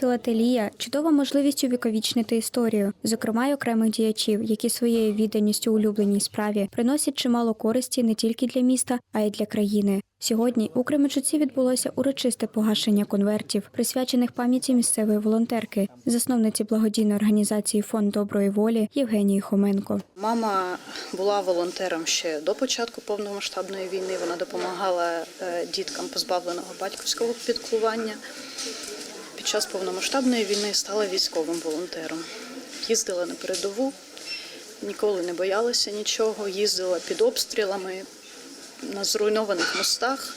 Філателія чудова можливість увіковічнити історію, зокрема й окремих діячів, які своєю відданістю улюбленій справі приносять чимало користі не тільки для міста, а й для країни. Сьогодні у Кременчуці відбулося урочисте погашення конвертів, присвячених пам'яті місцевої волонтерки, засновниці благодійної організації Фонд доброї волі Євгенії Хоменко. Мама була волонтером ще до початку повномасштабної війни. Вона допомагала е, діткам позбавленого батьківського піклування. Під час повномасштабної війни стала військовим волонтером. Їздила на передову, ніколи не боялася нічого, їздила під обстрілами на зруйнованих мостах,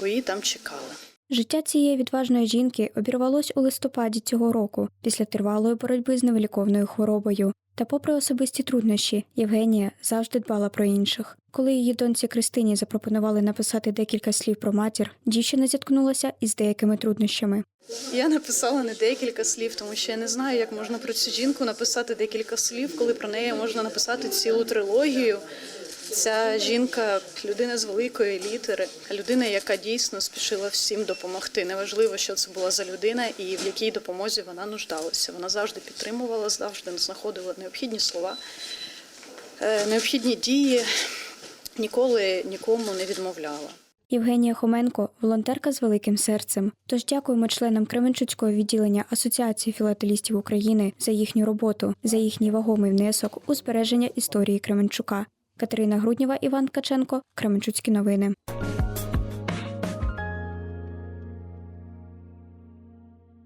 бо її там чекали. Життя цієї відважної жінки обірвалось у листопаді цього року після тривалої боротьби з невиліковною хворобою. Та, попри особисті труднощі, Євгенія завжди дбала про інших. Коли її доньці Кристині запропонували написати декілька слів про матір, дівчина зіткнулася із деякими труднощами. Я написала не декілька слів, тому що я не знаю, як можна про цю жінку написати декілька слів, коли про неї можна написати цілу трилогію. Ця жінка людина з великої літери, людина, яка дійсно спішила всім допомогти. Неважливо, що це була за людина і в якій допомозі вона нуждалася. Вона завжди підтримувала, завжди знаходила необхідні слова, е, необхідні дії, ніколи нікому не відмовляла. Євгенія Хоменко волонтерка з великим серцем. Тож дякуємо членам Кременчуцького відділення Асоціації філателістів України за їхню роботу, за їхній вагомий внесок у збереження історії Кременчука. Катерина Груднєва, Іван Ткаченко, Кременчуцькі новини.